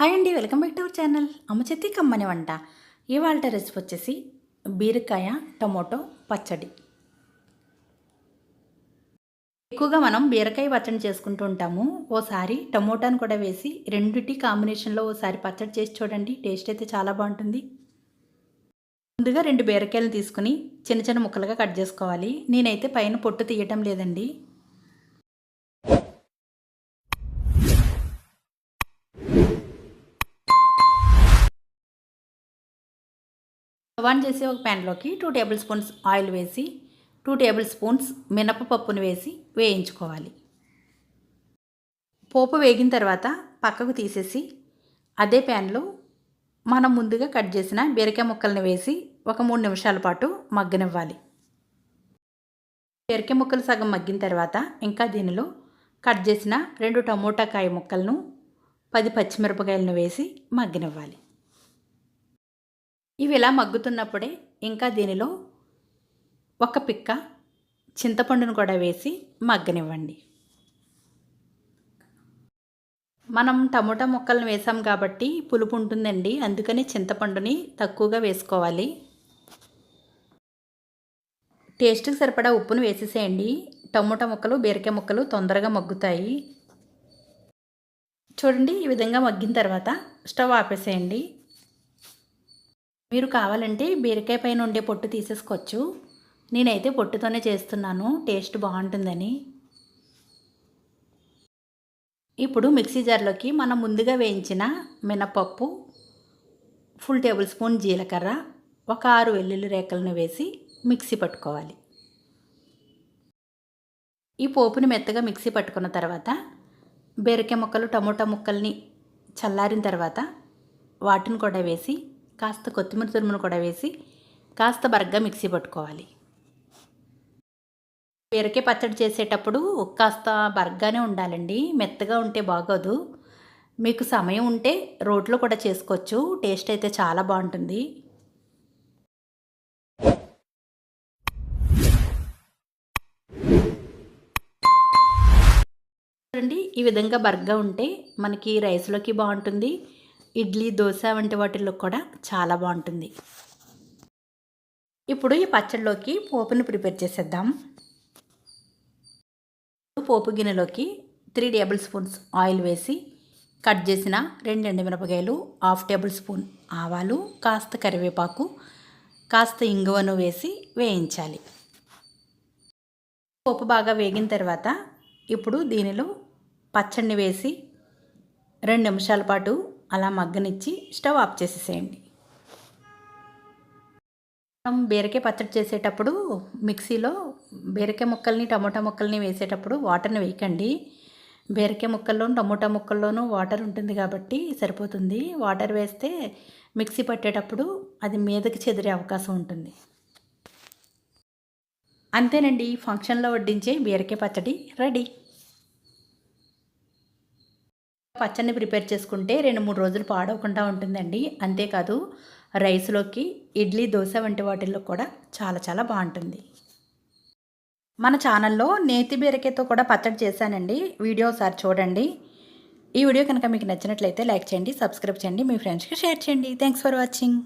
Hi అండి welcome back to our channel. అమ్మ చెత్తి కమ్మని వంట. ఇవాళ రెసిపీ వచ్చేసి బీరకాయ టమోటో పచ్చడి. ఎక్కువగా మనం బీరకాయ పచ్చడి చేసుకుంటూ ఉంటాము. ఓసారి టమోటాను కూడా వేసి రెండిటి కాంబినేషన్లో ఓసారి పచ్చడి చేసి చూడండి. టేస్ట్ అయితే చాలా బాగుంటుంది. ముందుగా రెండు బీరకాయలు తీసుకుని చిన్న చిన్న ముక్కలుగా కట్ చేసుకోవాలి. నేనైతే పైన పొట్టు తీయటం లేదండి. వన్ చేసి ఒక ప్యాన్లోకి టూ టేబుల్ స్పూన్స్ ఆయిల్ వేసి టూ టేబుల్ స్పూన్స్ మినపప్పును వేసి వేయించుకోవాలి. పోపు వేగిన తర్వాత పక్కకు తీసేసి అదే ప్యాన్లో మనం ముందుగా కట్ చేసిన బీరకాయ ముక్కల్ని వేసి ఒక మూడు నిమిషాల పాటు మగ్గనివ్వాలి. బీరకాయ ముక్కలు సగం మగ్గిన తర్వాత ఇంకా దీనిలో కట్ చేసిన రెండు టమోటా కాయ ముక్కలను పది పచ్చిమిరపకాయలను వేసి మగ్గనివ్వాలి. ఇవి ఇలా మగ్గుతున్నప్పుడే ఇంకా దీనిలో ఒక పిక్క చింతపండును కూడా వేసి మగ్గనివ్వండి. మనం టమోటా ముక్కలను వేసాం కాబట్టి పులుపు ఉంటుందండి. అందుకని చింతపండుని తక్కువగా వేసుకోవాలి. టేస్ట్కి సరిపడా ఉప్పును వేసేసేయండి. టమోటా ముక్కలు బీరకాయ ముక్కలు తొందరగా మగ్గుతాయి. చూడండి ఈ విధంగా మగ్గిన తర్వాత స్టవ్ ఆపేసేయండి. మీరు కావాలంటే బీరకాయ పైన ఉండే పొట్టు తీసేసుకోవచ్చు. నేనైతే పొట్టుతోనే చేస్తున్నాను. టేస్ట్ బాగుంటుందని. ఇప్పుడు మిక్సీ జార్లోకి మనం ముందుగా వేయించిన మినపప్పు ఫుల్ టేబుల్ స్పూన్ జీలకర్ర ఒక ఆరు వెల్లుల్లి రేకలను వేసి మిక్సీ పట్టుకోవాలి. ఈ పోపుని మెత్తగా మిక్సీ పట్టుకున్న తర్వాత బీరకాయ ముక్కలు టమోటా ముక్కల్ని చల్లారిన తర్వాత వాటిని కూడా వేసి కాస్త కొత్తిమీర తురుమును కూడా వేసి కాస్త బరగ్గా మిక్సీ పట్టుకోవాలి. బీరకాయ పచ్చడి చేసేటప్పుడు కాస్త బరగ్గానే ఉండాలండి. మెత్తగా ఉంటే బాగోదు. మీకు సమయం ఉంటే రోట్లో కూడా చేసుకోవచ్చు. టేస్ట్ అయితే చాలా బాగుంటుంది. చూడండి ఈ విధంగా బర్గా ఉంటే మనకి రైస్లోకి బాగుంటుంది. ఇడ్లీ దోశ వంటి వాటిల్లో కూడా చాలా బాగుంటుంది. ఇప్పుడు ఈ పచ్చడిలోకి పోపుని ప్రిపేర్ చేసేద్దాం. పోపు గిన్నెలోకి త్రీ టేబుల్ స్పూన్స్ ఆయిల్ వేసి కట్ చేసిన రెండు ఎండుమిరపకాయలు హాఫ్ టేబుల్ స్పూన్ ఆవాలు కాస్త కరివేపాకు కాస్త ఇంగువను వేసి వేయించాలి. పోపు బాగా వేగిన తర్వాత ఇప్పుడు దీనిలో పచ్చడిని వేసి రెండు నిమిషాల పాటు అలా మగ్గనిచ్చి స్టవ్ ఆఫ్ చేసేసేయండి. మనం బీరకాయ పచ్చడి చేసేటప్పుడు మిక్సీలో బీరకాయ ముక్కల్ని టమోటా ముక్కల్ని వేసేటప్పుడు వాటర్ని వేయకండి. బీరకాయ ముక్కల్లోనూ టమోటా ముక్కల్లోనూ వాటర్ ఉంటుంది కాబట్టి సరిపోతుంది. వాటర్ వేస్తే మిక్సీ పట్టేటప్పుడు అది మీదకి చెదిరే అవకాశం ఉంటుంది. అంతేనండి. ఫంక్షన్లో వడ్డించే బీరకాయ పచ్చడి రెడీ. పచ్చడిని ప్రిపేర్ చేసుకుంటే రెండు మూడు రోజులు పాడవకుండా ఉంటుందండి. అంతేకాదు రైస్లోకి ఇడ్లీ దోశ వంటి వాటిల్లో కూడా చాలా చాలా బాగుంటుంది. మన ఛానల్లో నేతి బీరకాయతో కూడా పచ్చడి చేశానండి. వీడియో ఒకసారి చూడండి. ఈ వీడియో కనుక మీకు నచ్చినట్లయితే లైక్ చేయండి సబ్స్క్రైబ్ చేయండి మీ ఫ్రెండ్స్కి షేర్ చేయండి. Thanks for watching.